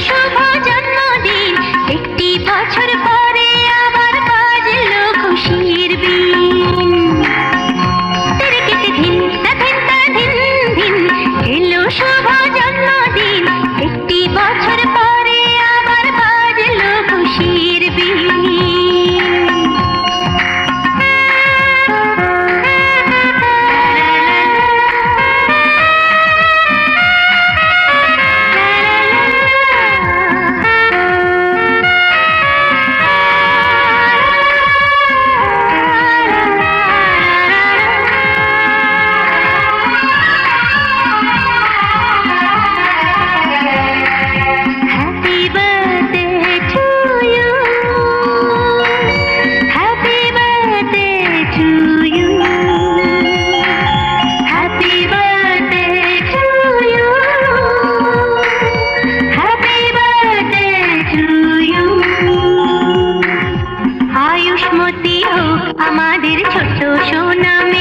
শুভ জন্মদিন একটি বছর পর আমাদের ছোট্ট সোনামে